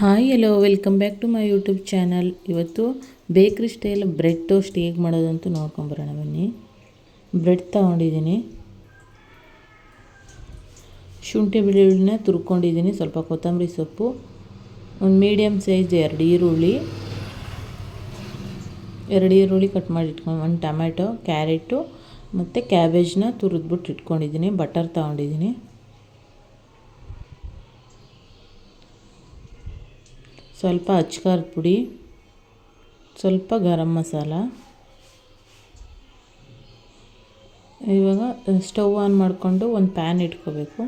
Hi hello welcome back to my YouTube channel ಇವತ್ತು bakery style bread toast ಹೇಗೆ ಮಾಡೋದಂತೂ ನೋಡ್ಕೊಂಬರೋಣ ಬನ್ನಿ. ಬ್ರೆಡ್ ತೊಗೊಂಡಿದ್ದೀನಿ. ಶುಂಠಿ ಬೆಳ್ಳುಳ್ಳಿನ ತುರ್ಕೊಂಡಿದ್ದೀನಿ, ಸ್ವಲ್ಪ ಕೊತ್ತಂಬರಿ ಸೊಪ್ಪು, ಒಂದು ಮೀಡಿಯಮ್ ಸೈಜ್ ಎರಡು ಈರುಳ್ಳಿ. ಎರಡು ಈರುಳ್ಳಿ ಕಟ್ ಮಾಡಿ ಇಟ್ಕೊಂಡು ಒಂದು ಟೊಮೆಟೊ ಕ್ಯಾರೆಟು ಮತ್ತು ಕ್ಯಾಬೇಜ್ನ ತುರಿದ್ಬಿಟ್ಟು ಇಟ್ಕೊಂಡಿದ್ದೀನಿ ಬಟರ್ ತೊಗೊಂಡಿದ್ದೀನಿ. ಸ್ವಲ್ಪ ಅಚ್ಕಾರದ ಪುಡಿ, ಸ್ವಲ್ಪ ಗರಂ ಮಸಾಲ. ಇವಾಗ ಸ್ಟವ್ ಆನ್ ಮಾಡಿಕೊಂಡು ಒಂದು ಪ್ಯಾನ್ ಇಟ್ಕೋಬೇಕು.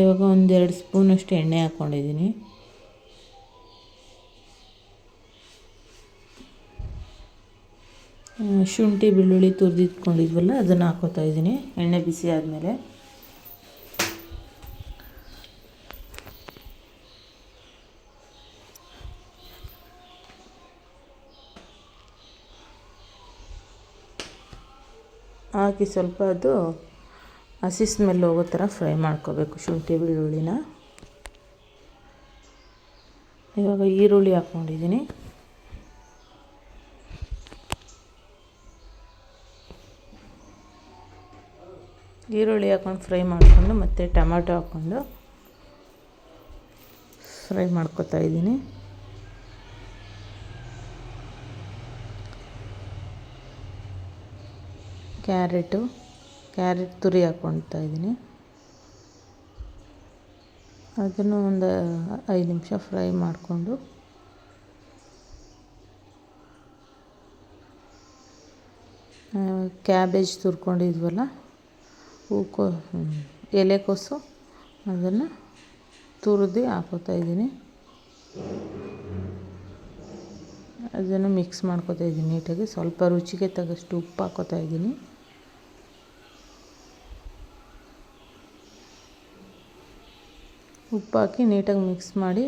ಇವಾಗ ಒಂದೆರಡು ಸ್ಪೂನಷ್ಟು ಎಣ್ಣೆ ಹಾಕ್ಕೊಂಡಿದ್ದೀನಿ ಶುಂಠಿ, ಬೆಳ್ಳುಳ್ಳಿ ತುರಿದಿಟ್ಕೊಂಡಿದ್ವಲ್ಲ ಅದನ್ನು ಹಾಕೋತಾ ಇದ್ದೀನಿ. ಎಣ್ಣೆ ಬಿಸಿ ಆದಮೇಲೆ. ಹಾಕಿ ಸ್ವಲ್ಪ ಅದು ಹಸಿ ಸ್ಮೆಲ್ ಹೋಗೋ ಥರ ಫ್ರೈ ಮಾಡ್ಕೋಬೇಕು ಶುಂಠಿ ಬೆಳ್ಳುಳ್ಳಿನ. ಇವಾಗ ಈರುಳ್ಳಿ ಹಾಕ್ಕೊಂಡಿದ್ದೀನಿ. ಈರುಳ್ಳಿ ಹಾಕ್ಕೊಂಡು ಫ್ರೈ ಮಾಡಿಕೊಂಡು ಮತ್ತು ಟೊಮೆಟೊ ಹಾಕ್ಕೊಂಡು ಫ್ರೈ ಮಾಡ್ಕೊತಾ ಇದ್ದೀನಿ. ಕ್ಯಾರೆಟು, ಕ್ಯಾರೆಟ್ ತುರಿ ಹಾಕ್ಕೊಳ್ತಾ ಇದ್ದೀನಿ. ಅದನ್ನು ಒಂದು ಐದು ನಿಮಿಷ ಫ್ರೈ ಮಾಡಿಕೊಂಡು ಕ್ಯಾಬೇಜ್ ತುರ್ಕೊಂಡಿದ್ವಲ್ಲ, ಹೂಕೋ ಎಲೆಕೋಸು ಅದನ್ನು ತುರಿದು ಹಾಕೋತಾ ಇದ್ದೀನಿ. ಅದನ್ನು ಮಿಕ್ಸ್ ಮಾಡ್ಕೋತಾ ಇದ್ದೀನಿ ನೀಟಾಗಿ. ಸ್ವಲ್ಪ ರುಚಿಗೆ ತಗಷ್ಟು ಉಪ್ಪು ಹಾಕೋತಾ ಇದ್ದೀನಿ. ಉಪ್ಪು ಹಾಕಿ ನೀಟಾಗಿ ಮಿಕ್ಸ್ ಮಾಡಿ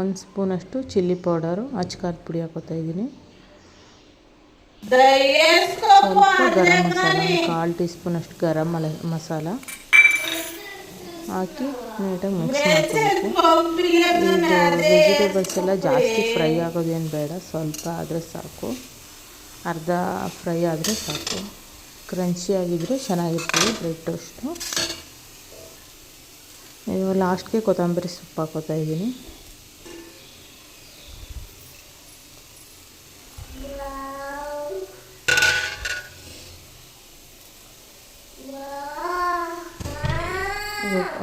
ಒಂದು ಸ್ಪೂನಷ್ಟು ಚಿಲ್ಲಿ ಪೌಡರು ಅಚ್ಕಾರದ ಪುಡಿ ಹಾಕೋತಾ ಇದ್ದೀನಿ. ಸ್ವಲ್ಪ ಗರಂ ಮಸಾಲ ಕಾಲು ಟೀ ಸ್ಪೂನಷ್ಟು ಗರಂ ಮಲ, ಮಸಾಲ ಹಾಕಿ ನೀಟಾಗಿ ಮಿಕ್ಸ್ ಮಾಡ್ಕೋಬೇಕು. ವೆಜಿಟೇಬಲ್ಸ್ ಎಲ್ಲ ಜಾಸ್ತಿ ಫ್ರೈ ಆಗೋದೇನು ಬೇಡ, ಸ್ವಲ್ಪ ಆದರೆ ಸಾಕು. ಅರ್ಧ ಫ್ರೈ ಆದರೆ ಸಾಕು. ಕ್ರಂಚಿ ಆಗಿದ್ದರೆ ಚೆನ್ನಾಗಿರ್ತದೆ ಬ್ರೆಡ್ ಟೋಸ್ಟು. ಇವಾಗ ಲಾಸ್ಟ್ಗೆ ಕೊತ್ತಂಬರಿ ಸೊಪ್ಪು ಹಾಕೋತಾ ಇದ್ದೀನಿ.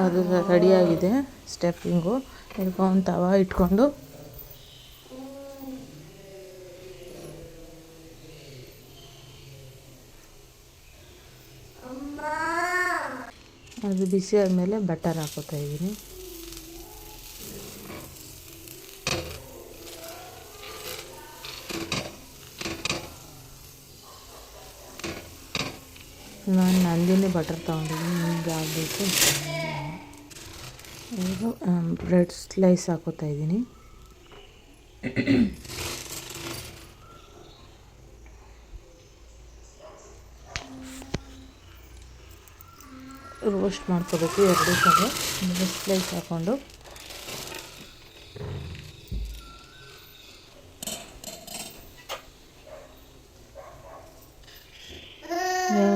ಅದು ರೆಡಿಯಾಗಿದೆ ಸ್ಟೆಪ್ಪಿಂಗು ಈಗ ಒಂದು ತವ ಇಟ್ಕೊಂಡು ಅದು ಬಿಸಿ ಆದಮೇಲೆ ಬಟರ್ ಹಾಕೋತಾ ಇದ್ದೀನಿ. ನಾನು ನಂದಿನಿ ಬಟರ್ ತೊಗೊಂಡಿದ್ದೀನಿ. ನಿಮಗೆ ಆಗಬೇಕು ಈಗ ಬ್ರೆಡ್ ಸ್ಲೈಸ್ ಹಾಕೋತಾ ಇದ್ದೀನಿ. ರೋಸ್ಟ್ ಮಾಡ್ಕೋಬೇಕು ಎರಡು ಕಡೆ. ಪ್ಲೇಸ್ ಹಾಕ್ಕೊಂಡು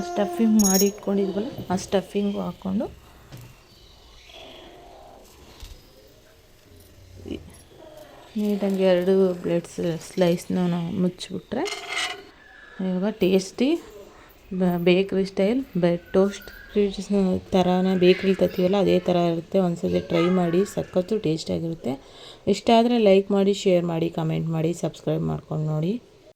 ಸ್ಟಫಿಂಗ್ ಮಾಡಿ ಇಟ್ಕೊಂಡಿದ್ವಲ್ಲ, ಆ ಸ್ಟಫಿಂಗು ಹಾಕ್ಕೊಂಡು ನೀಟಾಗಿ ಎರಡು ಬ್ಲೇಡ್ಸ್ ಸ್ಲೈಸ್ನ ಮುಚ್ಚಿಬಿಟ್ರೆ ಇವಾಗ ಟೇಸ್ಟಿ ಬೇಕ್ರಿ ಸ್ಟೈಲ್ ಬ್ರೆಡ್ ಟೋಸ್ಟ್ ಥರನೇ ಬೇಕ್ರಿಲಿ ತರ್ತೀವಲ್ಲ ಅದೇ ಥರ ಇರುತ್ತೆ. ಒಂದ್ಸತಿ ಟ್ರೈ ಮಾಡಿ, ಸಖತ್ತು ಟೇಸ್ಟಾಗಿರುತ್ತೆ ಇಷ್ಟ ಆದರೆ ಲೈಕ್ ಮಾಡಿ ಶೇರ್ ಮಾಡಿ ಕಮೆಂಟ್ ಮಾಡಿ ಸಬ್ಸ್ಕ್ರೈಬ್ ಮಾಡ್ಕೊಂಡು ನೋಡಿ.